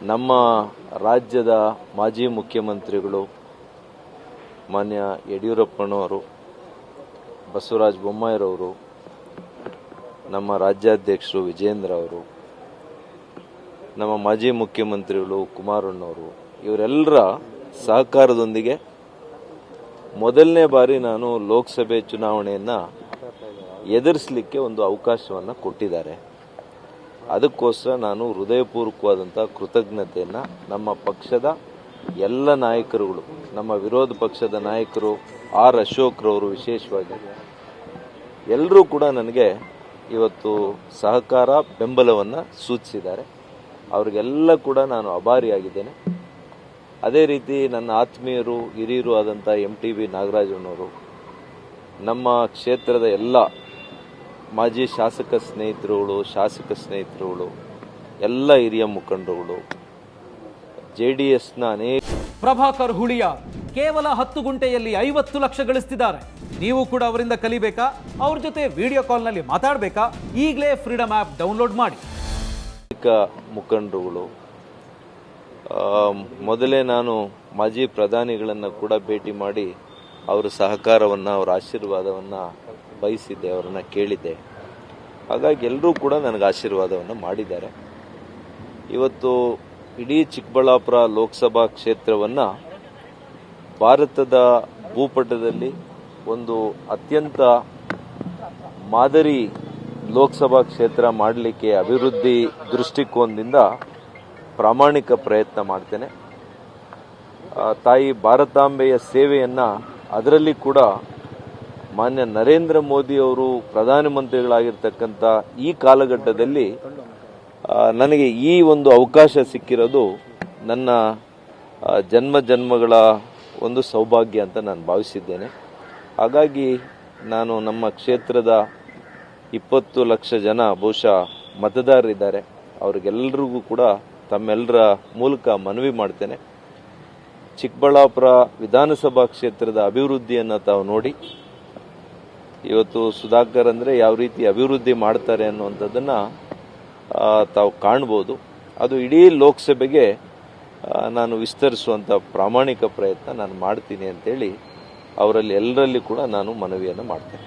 ನಮ್ಮ ರಾಜ್ಯದ ಮಾಜಿ ಮುಖ್ಯಮಂತ್ರಿಗಳು ಮಾನ್ಯ ಯಡಿಯೂರಪ್ಪನವರು, ಬಸವರಾಜ ಬೊಮ್ಮಾಯಿರವರು, ನಮ್ಮ ರಾಜ್ಯಾಧ್ಯಕ್ಷರು ವಿಜೇಂದ್ರ ಅವರು ನಮ್ಮ ಮಾಜಿ ಮುಖ್ಯಮಂತ್ರಿಗಳು ಕುಮಾರಣ್ಣವರು, ಇವರೆಲ್ಲರ ಸಹಕಾರದೊಂದಿಗೆ ಮೊದಲನೇ ಬಾರಿ ನಾನು ಲೋಕಸಭೆ ಚುನಾವಣೆಯನ್ನು ಎದುರಿಸಲಿಕ್ಕೆ ಒಂದು ಅವಕಾಶವನ್ನು ಕೊಟ್ಟಿದ್ದಾರೆ. ಅದಕ್ಕೋಸ್ಕರ ನಾನು ಹೃದಯಪೂರ್ವಕವಾದಂಥ ಕೃತಜ್ಞತೆಯನ್ನು ನಮ್ಮ ಪಕ್ಷದ ಎಲ್ಲ ನಾಯಕರುಗಳು, ನಮ್ಮ ವಿರೋಧ ಪಕ್ಷದ ನಾಯಕರು, ಆರ್ ಅಶೋಕ್ರವರು ವಿಶೇಷವಾಗಿ ಎಲ್ಲರೂ ಕೂಡ ನನಗೆ ಇವತ್ತು ಸಹಕಾರ, ಬೆಂಬಲವನ್ನು ಸೂಚಿಸಿದ್ದಾರೆ. ಅವರಿಗೆಲ್ಲ ಕೂಡ ನಾನು ಅಭಾರಿಯಾಗಿದ್ದೇನೆ ಅದೇ ರೀತಿ ನನ್ನ ಆತ್ಮೀಯರು, ಹಿರಿಯರು ಆದಂಥ ಎಂ ಟಿ ಬಿ ನಾಗರಾಜನವರು, ನಮ್ಮ ಕ್ಷೇತ್ರದ ಎಲ್ಲ ಮಾಜಿ ಶಾಸಕ ಸ್ನೇಹಿತರುಗಳು ಶಾಸಕ ಸ್ನೇಹಿತರುಗಳು ಎಲ್ಲ ಹಿರಿಯ ಮುಖಂಡರುಗಳು ಜೆ ಡಿ ಎಸ್ನ ಅನೇಕ ಪ್ರಭಾಕರ್ ಹುಳಿಯ ಕೇವಲ ಹತ್ತು ಗುಂಟೆಯಲ್ಲಿ ಐವತ್ತು ಲಕ್ಷ ಗಳಿಸ್ತಿದ್ದಾರೆ. ನೀವು ಕೂಡ ಅವರಿಂದ ಕಲಿಬೇಕಾ? ಅವ್ರ ಜೊತೆ ವಿಡಿಯೋ ಕಾಲ್ನಲ್ಲಿ ಮಾತಾಡಬೇಕಾ? ಈಗಲೇ ಫ್ರೀಡಮ್ ಆ್ಯಪ್ ಡೌನ್ಲೋಡ್ ಮಾಡಿ. ಮುಖಂಡರುಗಳು ಮೊದಲೇ ನಾನು ಮಾಜಿ ಪ್ರಧಾನಿಗಳನ್ನು ಕೂಡ ಭೇಟಿ ಮಾಡಿ ಅವರ ಸಹಕಾರವನ್ನು ಅವರ ಆಶೀರ್ವಾದವನ್ನು ಬಯಸಿದ್ದೆ, ಅವರನ್ನು ಕೇಳಿದ್ದೆ. ಹಾಗಾಗಿ ಎಲ್ಲರೂ ಕೂಡ ನನಗೆ ಆಶೀರ್ವಾದವನ್ನು ಮಾಡಿದ್ದಾರೆ. ಇವತ್ತು ಇಡೀ ಚಿಕ್ಕಬಳ್ಳಾಪುರ ಲೋಕಸಭಾ ಕ್ಷೇತ್ರವನ್ನು ಭಾರತದ ಭೂಪಟದಲ್ಲಿ ಒಂದು ಅತ್ಯಂತ ಮಾದರಿ ಲೋಕಸಭಾ ಕ್ಷೇತ್ರ ಮಾಡಲಿಕ್ಕೆ ಅಭಿವೃದ್ಧಿ ದೃಷ್ಟಿಕೋನದಿಂದ ಪ್ರಾಮಾಣಿಕ ಪ್ರಯತ್ನ ಮಾಡ್ತೇನೆ. ತಾಯಿ ಭಾರತಾಂಬೆಯ ಸೇವೆಯನ್ನು ಅದರಲ್ಲಿ ಕೂಡ ಮಾನ್ಯ ನರೇಂದ್ರ ಮೋದಿ ಅವರು ಪ್ರಧಾನಮಂತ್ರಿಗಳಾಗಿರ್ತಕ್ಕಂಥ ಈ ಕಾಲಘಟ್ಟದಲ್ಲಿ ನನಗೆ ಈ ಒಂದು ಅವಕಾಶ ಸಿಕ್ಕಿರೋದು ನನ್ನ ಜನ್ಮ ಜನ್ಮಗಳ ಒಂದು ಸೌಭಾಗ್ಯ ಅಂತ ನಾನು ಭಾವಿಸಿದ್ದೇನೆ. ಹಾಗಾಗಿ ನಾನು ನಮ್ಮ ಕ್ಷೇತ್ರದ ಇಪ್ಪತ್ತು ಲಕ್ಷ ಜನ ಬಹುಶಃ ಮತದಾರರಿದ್ದಾರೆ. ಅವ್ರಿಗೆಲ್ಲರಿಗೂ ಕೂಡ ತಮ್ಮೆಲ್ಲರ ಮೂಲಕ ಮನವಿ ಮಾಡ್ತೇನೆ. ಚಿಕ್ಕಬಳ್ಳಾಪುರ ವಿಧಾನಸಭಾ ಕ್ಷೇತ್ರದ ಅಭಿವೃದ್ಧಿಯನ್ನು ತಾವು ನೋಡಿ ಇವತ್ತು ಸುಧಾಕರ್ ಅಂದರೆ ಯಾವ ರೀತಿ ಅಭಿವೃದ್ಧಿ ಮಾಡ್ತಾರೆ ಅನ್ನುವಂಥದ್ದನ್ನು ತಾವು ಕಾಣ್ಬೋದು. ಅದು ಇಡೀ ಲೋಕಸಭೆಗೆ ನಾನು ವಿಸ್ತರಿಸುವಂಥ ಪ್ರಾಮಾಣಿಕ ಪ್ರಯತ್ನ ನಾನು ಮಾಡ್ತೀನಿ ಅಂತೇಳಿ ಅವರಲ್ಲಿ ಎಲ್ಲರಲ್ಲಿ ಕೂಡ ನಾನು ಮನವಿಯನ್ನು ಮಾಡ್ತೇನೆ.